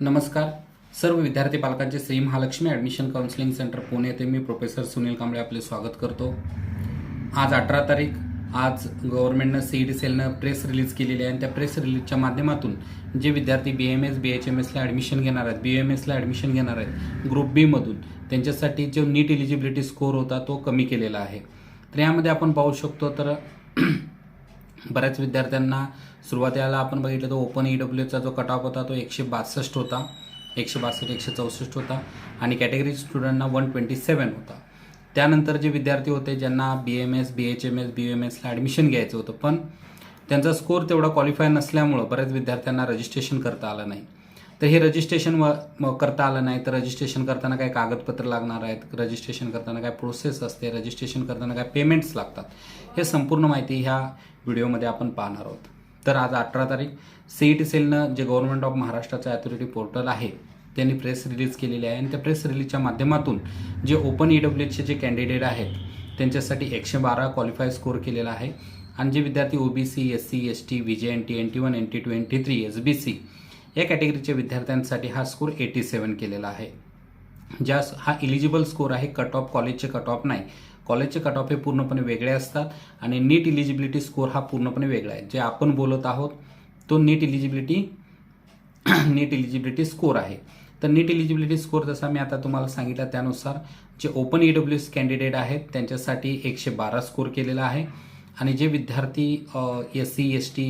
नमस्कार. सर्व विद्यार्थी पालकांचे Shri Mahalakshmi admission counselling centre Pune येथे मी प्रोफेसर सुनील कांबळे आपले स्वागत करतो. आज अठरा तारीख आज गव्हर्नमेंटनं सी डी सेलनं प्रेस रिलीज केलेली आहे आणि त्या प्रेस रिलीजच्या माध्यमातून जे विद्यार्थी B M S B H M एसला admission घेणार आहेत बी एम एसला ॲडमिशन घेणार आहेत ग्रुप बीमधून त्यांच्यासाठी जो नीट एलिजिबिलिटी स्कोर होता तो कमी केलेला आहे. तर यामध्ये आपण पाहू शकतो तर बऱ्याच विद्यार्थ्यांना सुरुवातीला आपण बघितलं तर ओपन ई डब्ल्यूचा जो कट ऑफ होता तो एकशे बासष्ट होता. एकशे बासष्ट एकशे चौसष्ट होता. आणि कॅटेगरी स्टुडंटना वन ट्वेंटी सेवन होता. त्यानंतर जे विद्यार्थी होते ज्यांना B M S B H M S B M एसला admission घ्यायचं होतं पण त्यांचा स्कोर तेवढा क्वालिफाय नसल्यामुळं बऱ्याच विद्यार्थ्यांना रजिस्ट्रेशन करता आलं नाही. तर हे रजिस्ट्रेशन व करता आलं नाही. तर रजिस्ट्रेशन करताना काय कागदपत्र लागणार आहेत? रजिस्ट्रेशन करताना काय प्रोसेस असते? रजिस्ट्रेशन करताना काय पेमेंट्स लागतात? हे संपूर्ण माहिती ह्या व्हिडिओमध्ये आपण पाहणार आहोत. तर आज अठरा तारीख सी ई टी सेलनं जे गव्हर्नमेंट ऑफ महाराष्ट्राचं ॲथॉरिटी पोर्टल आहे त्यांनी प्रेस रिलीज केलेली आहे. आणि त्या प्रेस रिलीजच्या माध्यमातून जे ओपन ई डब्ल्यूचे जे कॅन्डिडेट आहेत त्यांच्यासाठी एकशे बारा क्वालिफाय स्कोर केलेला आहे. आणि जे विद्यार्थी OBC S C S T V J N T N T one N T two N T three S B C या कॅटेगरीच्या विद्यार्थ्यांसाठी हा स्कोर एटी सेवन केलेला आहे. ज्या हा इलिजिबल स्कोर आहे कट ऑफ कॉलेजचे कट ऑफ नाही. कॉलेजचे कट ऑफ हे पूर्णपणे वेगळे असतात आणि नीट इलिजिबिलिटी स्कोर हा पूर्णपणे वेगळा आहे. जे आपण बोलत आहोत तो NEET eligibility NEET eligibility score आहे. तर नीट इलिजिबिलिटी स्कोर जसा मी आता तुम्हाला सांगितला त्यानुसार जे open E W S candidate आहेत त्यांच्यासाठी एकशे बारा स्कोर केलेला आहे. आणि जे विद्यार्थी S C S T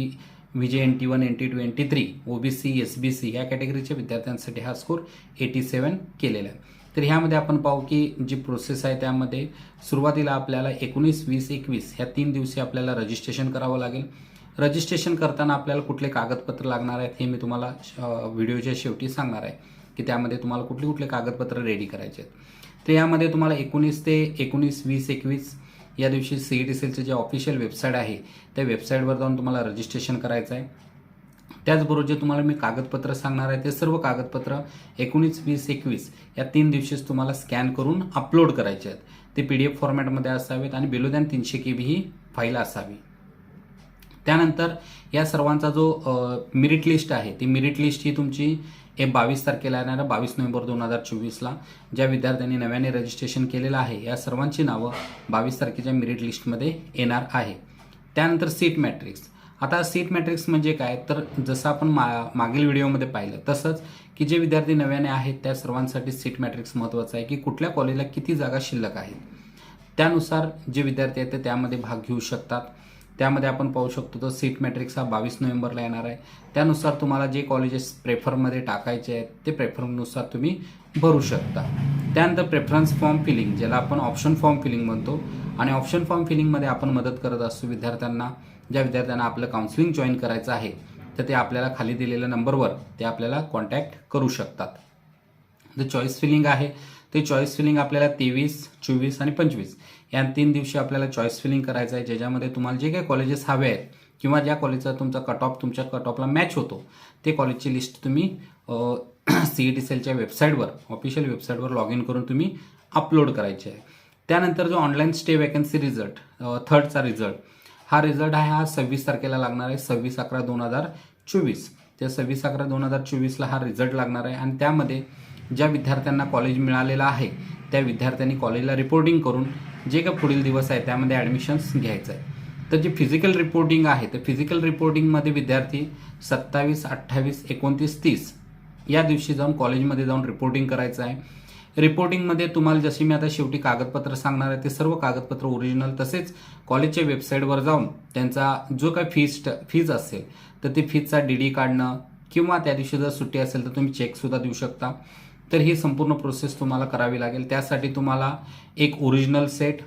V J N T one N T two N T three O B C S B C या कॅटेगरीच्या विद्यार्थ्यांसाठी हा स्कोर एटी सेवन केलेला आहे. तर ह्यामध्ये आपण पाहू की जी प्रोसेस आहे त्यामध्ये सुरुवातीला आपल्याला एकोणीस वीस एकवीस ह्या तीन दिवशी आपल्याला रजिस्ट्रेशन करावं लागेल. रजिस्ट्रेशन करताना आपल्याला कुठले कागदपत्र लागणार आहेत हे मी तुम्हाला व्हिडिओच्या शेवटी सांगणार आहे की त्यामध्ये तुम्हाला कुठले कुठले कागदपत्र रेडी करायचे आहेत. तर यामध्ये तुम्हाला एकोणीस ते एकोणीस वीस एकवीस या दिवशी सी ई टी सेलचे जे ऑफिशियल वेबसाईट आहे त्या वेबसाईटवर जाऊन तुम्हाला रजिस्ट्रेशन करायचं आहे. त्याचबरोबर जे तुम्हाला मी कागदपत्र सांगणार आहे ते सर्व कागदपत्र एकोणीस वीस एकवीस या तीन दिवशीच तुम्हाला स्कॅन करून अपलोड करायचे आहेत. ते पी डी एफ फॉर्मॅटमध्ये असावेत आणि बिलोद्यान तीनशे के बी ही फाईल असावी. त्यानंतर या सर्वांचा जो मिरिट लिस्ट आहे ती मिरिट लिस्ट ही तुमची हे बावीस तारखेला येणार बावीस नोव्हेंबर दोन हजार चोवीसला. ज्या विद्यार्थ्यांनी नव्याने रजिस्ट्रेशन केलेलं आहे या सर्वांची नावं बावीस तारखेच्या मिरिट लिस्टमध्ये येणार आहे. त्यानंतर सीट मॅट्रिक्स आता सीट मॅट्रिक्स म्हणजे काय? तर जसं आपण मा मागील व्हिडिओमध्ये पाहिलं तसंच की जे विद्यार्थी नव्याने आहेत त्या सर्वांसाठी सीट मॅट्रिक्स महत्त्वाचं आहे की कुठल्या कॉलेजला किती जागा शिल्लक आहेत. त्यानुसार जे विद्यार्थी आहेत ते त्यामध्ये भाग घेऊ शकतात. त्यामध्ये आपण पाहू शकतो तर सीट मॅट्रिक्स हा बावीस नोव्हेंबरला येणार आहे. त्यानुसार तुम्हाला जे कॉलेजेस प्रेफरमध्ये टाकायचे आहेत ते प्रेफरनुसार तुम्ही भरू शकता. त्यानंतर प्रेफरन्स फॉर्म फिलिंग ज्याला आपण ऑप्शन फॉर्म फिलिंग म्हणतो. आणि ऑप्शन फॉर्म फिलिंगमध्ये आपण मदत करत असतो विद्यार्थ्यांना. ज्या विद्यार्थ्यांना आपलं काउन्सिलिंग जॉईन करायचं आहे तर ते आपल्याला खाली दिलेल्या नंबरवर ते आपल्याला कॉन्टॅक्ट करू शकतात. जे चॉईस फिलिंग आहे. ते चॉईस फिलिंग आपल्याला तेवीस चोवीस आणि पंचवीस या तीन दिवशी आपल्याला चॉईस फिलिंग करायचं आहे ज्याच्यामध्ये तुम्हाला जे काही कॉलेजेस हवे आहेत किंवा ज्या कॉलेजचा तुमचा कट ऑफ तुमच्या कट ऑफला मॅच होतो ते कॉलेजची लिस्ट तुम्ही सी ई टी सेलच्या वेबसाईटवर ऑफिशियल वेबसाईटवर लॉग इन करून तुम्ही अपलोड करायचे आहे. त्यानंतर जो ऑनलाईन स्टे वॅकन्सी रिझल्ट थर्डचा रिझल्ट हा रिझल्ट आहे हा सव्वीस तारखेला लागणार आहे सव्वीस अकरा दोन हजार चोवीस. त्या सव्वीस अकरा दोन हजार चोवीसला हा रिझल्ट लागणार आहे आणि त्यामध्ये ज्या विद्यार्थ्यांना कॉलेज मिळालेलं आहे त्या विद्यार्थ्यांनी कॉलेजला रिपोर्टिंग करून जे काही पुढील दिवस आहे त्यामध्ये ॲडमिशन्स घ्यायचं आहे. तर जे फिजिकल रिपोर्टिंग आहे तर फिजिकल रिपोर्टिंगमध्ये विद्यार्थी सत्तावीस अठ्ठावीस एकोणतीस तीस या दिवशी जाऊन कॉलेजमध्ये जाऊन रिपोर्टिंग करायचं आहे. रिपोर्टिंगमध्ये तुम्हाला जशी मी आता शेवटी कागदपत्र सांगणार आहे ते सर्व कागदपत्र ओरिजिनल तसेच कॉलेजच्या वेबसाईटवर जाऊन त्यांचा जो काही फीज फीज असेल तर ते फीजचा डी डी काढणं किंवा त्या दिवशी जर सुट्टी असेल तर तुम्ही चेकसुद्धा देऊ शकता. तर ही संपूर्ण प्रोसेस तुम्हाला करावी लागेल. त्यासाठी तुम्हाला एक ओरिजिनल सेट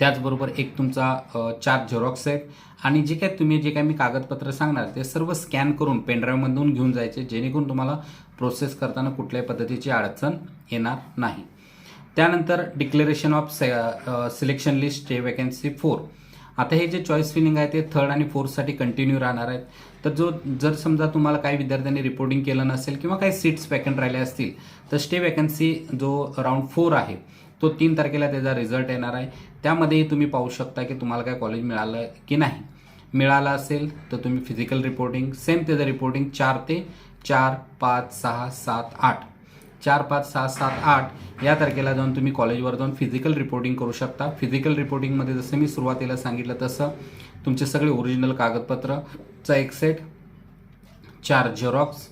त्याचबरोबर एक तुमचा चार झेरॉक्स सेट आणि जे काय तुम्ही जे काय मी कागदपत्र सांगणार ते सर्व स्कॅन करून पेनड्राईव्हमधून घेऊन जायचे जेणेकरून तुम्हाला प्रोसेस करताना कुठल्याही पद्धतीची अडचण येणार नाही. त्यानंतर declaration of selection list stay vacancy four. आता हे जे चॉईस फिलिंग आहे ते थर्ड आणि फोर्थसाठी कंटिन्यू राहणार आहेत. तर जो जर समजा तुम्हाला काही विद्यार्थ्यांनी रिपोर्टिंग केलं नसेल किंवा काही सीट्स वॅकंट राहिल्या असतील तर स्टे वॅकन्सी जो राऊंड फोर आहे तो तीन तारखेला त्याचा रिझल्ट येणार आहे. त्यामध्येही तुम्ही पाहू शकता की तुम्हाला काय कॉलेज मिळालं की नाही. मिळालं असेल तर तुम्ही फिजिकल रिपोर्टिंग सेम त्याचं रिपोर्टिंग चार ते चार पाच सहा सात आठ. चार पाच सहा सात आठ या तारखेला जाऊन तुम्ही कॉलेजवर जाऊन फिजिकल रिपोर्टिंग करू शकता. फिजिकल रिपोर्टिंगमध्ये जसं मी सुरुवातीला सांगितलं तसं तुमचे सगळे ओरिजिनल कागदपत्रचा एक सेट चार झेरॉक्स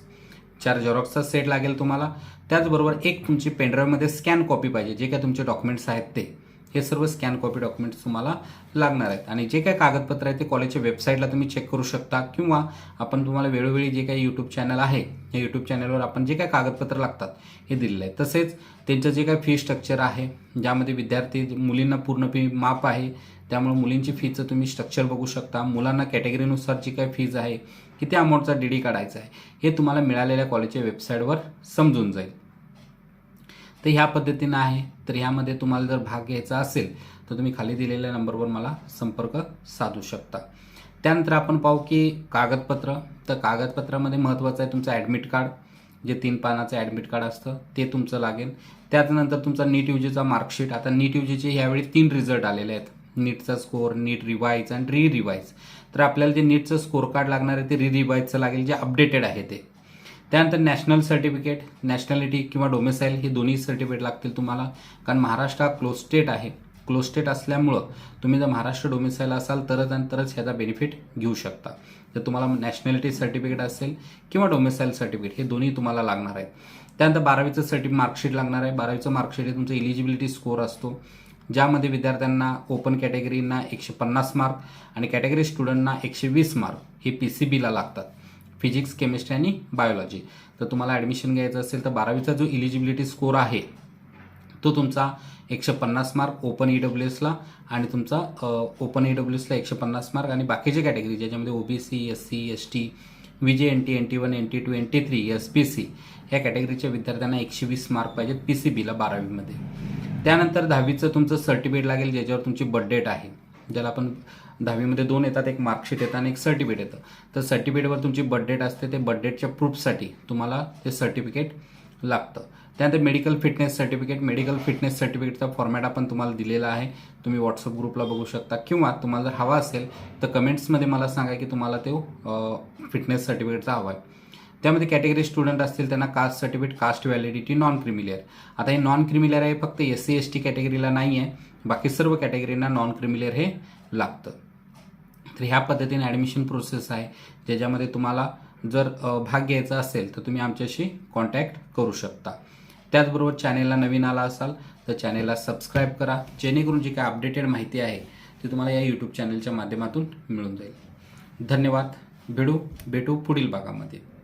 चार झेरॉक्सचा सेट लागेल तुम्हाला. त्याचबरोबर एक तुमची पेनड्राईव्हमध्ये स्कॅन कॉपी पाहिजे. जे काय तुमचे डॉक्युमेंट्स आहेत ते. हे सर्व स्कॅन कॉपी डॉक्युमेंट्स तुम्हाला लागणार आहेत. आणि जे काही कागदपत्र आहे ते कॉलेजच्या वेबसाईटला तुम्ही चेक करू शकता. किंवा आपण तुम्हाला वेळोवेळी जे काही यूट्यूब चॅनल आहे या यूट्यूब चॅनलवर आपण जे काही कागदपत्र लागतात हे दिलेलं आहे. तसेच त्यांचं जे काही फी स्ट्रक्चर आहे ज्यामध्ये विद्यार्थी मुलींना पूर्ण फी माफ आहे त्यामुळे मुलींची फीचं तुम्ही स्ट्रक्चर बघू शकता. मुलांना कॅटेगरीनुसार जी काही फीज आहे किती अमाऊंटचा डी डी काढायचा आहे हे तुम्हाला मिळालेल्या कॉलेजच्या वेबसाईटवर समजून जाईल. तर ह्या पद्धतीनं आहे. तर ह्यामध्ये तुम्हाला जर भाग घ्यायचा असेल तर तुम्ही खाली दिलेल्या नंबरवर मला संपर्क साधू शकता. त्यानंतर आपण पाहू की कागदपत्र. तर कागदपत्रामध्ये महत्त्वाचं आहे तुमचं ॲडमिट कार्ड जे तीन पानाचं ॲडमिट कार्ड असतं ते तुमचं लागेल. त्यानंतर तुमचा नीट यूजीचा मार्कशीट आता नीट यूजीचे ह्यावेळी तीन रिझल्ट आलेले आहेत. नीटचा स्कोअर नीट रिवाईज आणि री रिवाईज तर आपल्याला जे नीटचं स्कोअर कार्ड लागणार आहे ते री रिवाईजचं लागेल जे अपडेटेड आहे ते. त्यानंतर नॅशनल सर्टिफिकेट नॅशनॅलिटी किंवा डोमेसाईल हे दोन्ही सर्टिफिकेट लागतील तुम्हाला. कारण महाराष्ट्र हा क्लोज स्टेट आहे. क्लोज स्टेट असल्यामुळं तुम्ही जर महाराष्ट्र डोमेसाईल असाल तरच आणि तरच ह्याचा बेनिफिट घेऊ शकता. जर तुम्हाला नॅशनॅलिटी सर्टिफिकेट असेल किंवा डोमेसाईल सर्टिफिकेट हे दोन्ही तुम्हाला लागणार आहे. त्यानंतर बारावीचं सर्टिफिकेट मार्कशीट लागणार आहे. बारावीचं मार्कशीट हे तुमचं इलिजिबिलिटी स्कोअर असतो. ज्यामध्ये विद्यार्थ्यांना ओपन कॅटेगरीना एकशे पन्नास मार्क आणि कॅटेगरी स्टुडंटना एकशे वीस मार्क हे पी सी बीला लागतात. फिजिक्स केमिस्ट्री आणि बायोलॉजी तर तुम्हाला ॲडमिशन घ्यायचं असेल तर बारावीचा जो इलिजिबिलिटी स्कोर आहे तो तुमचा एकशे पन्नास मार्क ओपन ई डब्ल्यू एसला आणि तुमचा ओपन ई डब्ल्यू एसला एकशे पन्नास मार्क आणि बाकीचे कॅटेगरी ज्याच्यामध्ये O B C S C S T V J N T N T one N T two N T three S P C या कॅटेगरीच्या विद्यार्थ्यांना एकशे वीस मार्क पाहिजेत पी सी बीला बारावीमध्ये. त्यानंतर दहावीचं तुमचं सर्टिफिकेट लागेल ज्याच्यावर तुमची बर्थडेट आहे. ज्याला आपण दहावीमध्ये दोन येतात एक मार्कशीट येतं आणि एक सर्टिफिकेट येतं. तर सर्टिफिकेटवर तुमची बर्थडेट असते ते बर्थडेटच्या प्रूफसाठी तुम्हाला ते सर्टिफिकेट लागतं. त्यानंतर medical fitness certificate medical fitness सर्टिफिकेटचा format आपण तुम्हाला दिलेला आहे. तुम्ही व्हॉट्सअप ग्रुपला बघू शकता. किंवा तुम्हाला जर हवा असेल तर कमेंट्समध्ये मला सांगा की तुम्हाला ते फिटनेस सर्टिफिकेटचा हवा आहे. त्यामध्ये कॅटेगरी स्टुडंट असतील त्यांना caste certificate caste validity non creamy layer आता हे नॉन क्रिमिलियर आहे फक्त एस सी एस टी कॅटेगरीला नाही आहे बाकी सर्व कॅटेगरीना नॉन क्रिमिलियर हे लागतं. तर ह्या पद्धतीने ॲडमिशन प्रोसेस आहे. ज्याच्यामध्ये तुम्हाला जर भाग घ्यायचा असेल तर तुम्ही आमच्याशी कॉन्टॅक्ट करू शकता. त्याचबरोबर चॅनेलला नवीन आला असाल तर चॅनेलला सबस्क्राईब करा. जेणेकरून जी काय अपडेटेड माहिती आहे ती तुम्हाला या यूट्यूब चॅनलच्या माध्यमातून मिळून जाईल. धन्यवाद. भेटू भेटू पुढील भागामध्ये.